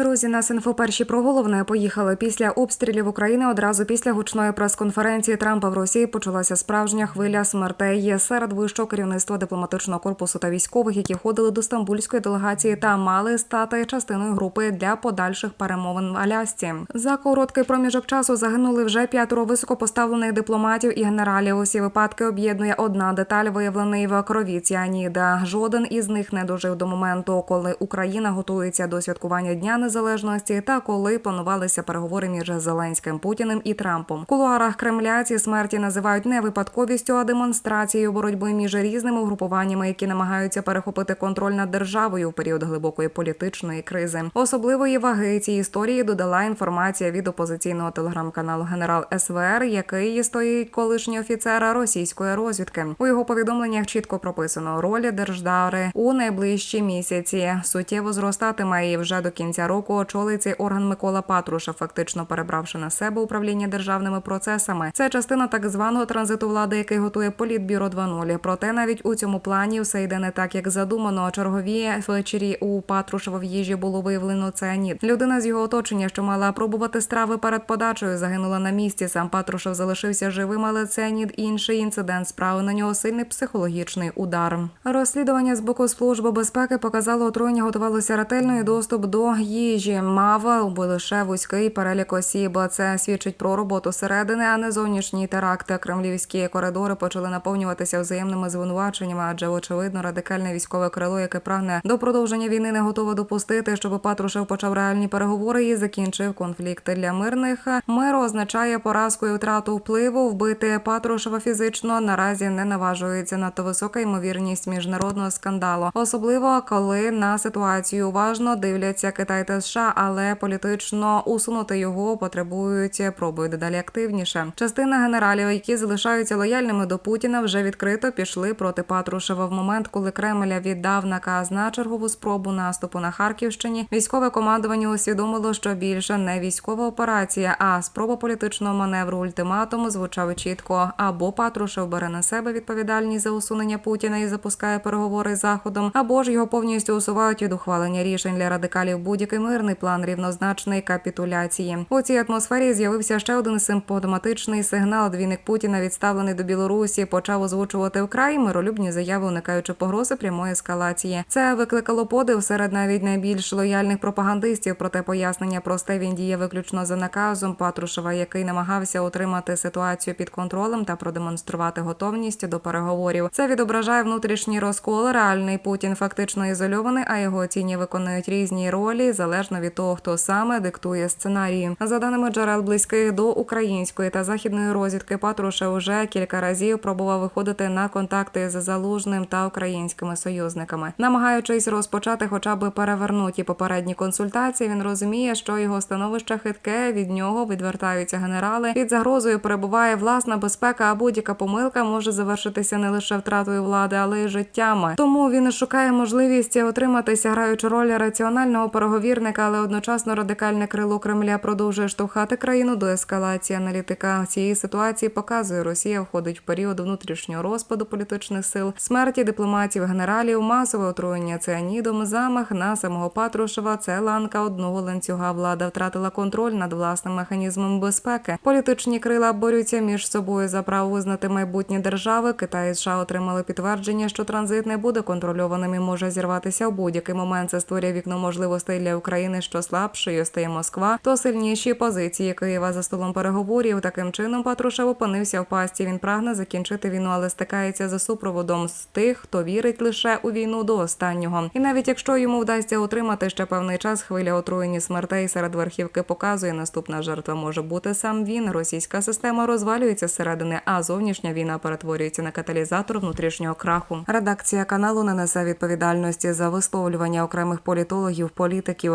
Друзі, нас інфо перші про головне поїхали після обстрілів України. Одразу після гучної прес-конференції Трампа в Росії почалася справжня хвиля смертей серед вищого керівництва дипломатичного корпусу та військових, які ходили до стамбульської делегації та мали стати частиною групи для подальших перемовин в Алясці. За короткий проміжок часу загинули вже п'ятеро високопоставлених дипломатів і генералів. Усі випадки об'єднує одна деталь, виявлений в крові ціаніда. Жоден із них не дожив до моменту, коли Україна готується до святкування дня незалежності та коли планувалися переговори між Зеленським Путіним і Трампом. В кулуарах Кремля ці смерті називають не випадковістю, а демонстрацією боротьби між різними угрупуваннями, які намагаються перехопити контроль над державою в період глибокої політичної кризи. Особливої ваги цій історії додала інформація від опозиційного телеграм-каналу Генерал СВР, який стоїть колишній офіцера російської розвідки. У його повідомленнях чітко прописано роль держдари у найближчі місяці. Суттєво зростатиме і вже до кінця року очолить цей орган Микола Патрушев, фактично перебравши на себе управління державними процесами. Це частина так званого транзиту влади, який готує політбюро 2.0. Проте навіть у цьому плані все йде не так, як задумано. Чергові ввечері у Патрушева в їжі було виявлено цианіт. Людина з його оточення, що мала пробувати страви перед подачею, загинула на місці. Сам Патрушев залишився живим, але цианіт – інший інцидент справи на нього сильний психологічний удар. Розслідування з боку служби безпеки показало, отруєння готувалося ретельно і доступ до їжі. Мава бо лише вузький перелік осіб. Це свідчить про роботу середини, а не зовнішні теракти. Кремлівські коридори почали наповнюватися взаємними звинуваченнями, адже очевидно радикальне військове крило, яке прагне до продовження війни, не готове допустити, щоб Патрушев почав реальні переговори і закінчив конфлікт для мирних. Мир означає поразку і втрату впливу. Вбити Патрушева фізично наразі не наважується надто висока ймовірність міжнародного скандалу, особливо коли на ситуацію уважно дивляться Китай та США, але політично усунути його потребують пробують дедалі активніше. Частина генералів, які залишаються лояльними до Путіна, вже відкрито пішли проти Патрушева в момент, коли Кремля віддав наказ на чергову спробу наступу на Харківщині. Військове командування усвідомило, що більше не військова операція, а спроба політичного маневру ультиматуму звучав чітко. Або Патрушев бере на себе відповідальність за усунення Путіна і запускає переговори з заходом, або ж його повністю усувають від ухвалення рішень для радикалів. Будь-який мирний план рівнозначний капітуляції. У цій атмосфері з'явився ще один симптоматичний сигнал. Двійник Путіна, відставлений до Білорусі, почав озвучувати вкрай миролюбні заяви, уникаючи погрози прямої ескалації. Це викликало подив серед навіть найбільш лояльних пропагандистів. Проте пояснення просте він діє виключно за наказом Патрушева, який намагався утримати ситуацію під контролем та продемонструвати готовність до переговорів. Це відображає внутрішній розкол. Реальний Путін фактично ізольований, а його тіні виконують різні ролі залежно від того, хто саме диктує сценарії. За даними джерел близьких до української та західної розвідки, Патрушев уже кілька разів пробував виходити на контакти з залужним та українськими союзниками, намагаючись розпочати, хоча б перевернуті попередні консультації. Він розуміє, що його становище хитке від нього відвертаються генерали. Під загрозою перебуває власна безпека, а будь-яка помилка може завершитися не лише втратою влади, але й життями. Тому він шукає можливість отриматися, граючи роль раціонального переговірника, але одночасно радикальне крило Кремля продовжує штовхати країну до ескалації. Аналітика цієї ситуації показує, Росія входить в період внутрішнього розпаду політичних сил, смерті дипломатів, генералів, масове отруєння цианідом, замах на самого Патрушева. Це ланка одного ланцюга. Влада втратила контроль над власним механізмом безпеки. Політичні крила борються між собою за право визнати майбутнє держави. Китай і США отримали підтвердження, що транзит не буде контрольованим і може зірватися в будь-який момент. Це створює вікно можливостей для України, що слабшою стає Москва, то сильніші позиції Києва за столом переговорів. Таким чином Патрушев опинився в пасті. Він прагне закінчити війну, але стикається за супроводом з тих, хто вірить лише у війну до останнього. І навіть якщо йому вдасться отримати ще певний час, хвиля отруєння смертей серед верхівки показує, наступна жертва може бути сам він. Російська система розвалюється зсередини, а зовнішня війна перетворюється на каталізатор внутрішнього краху. Редакція каналу не несе відповідальності за висловлювання окремих політологів, політиків,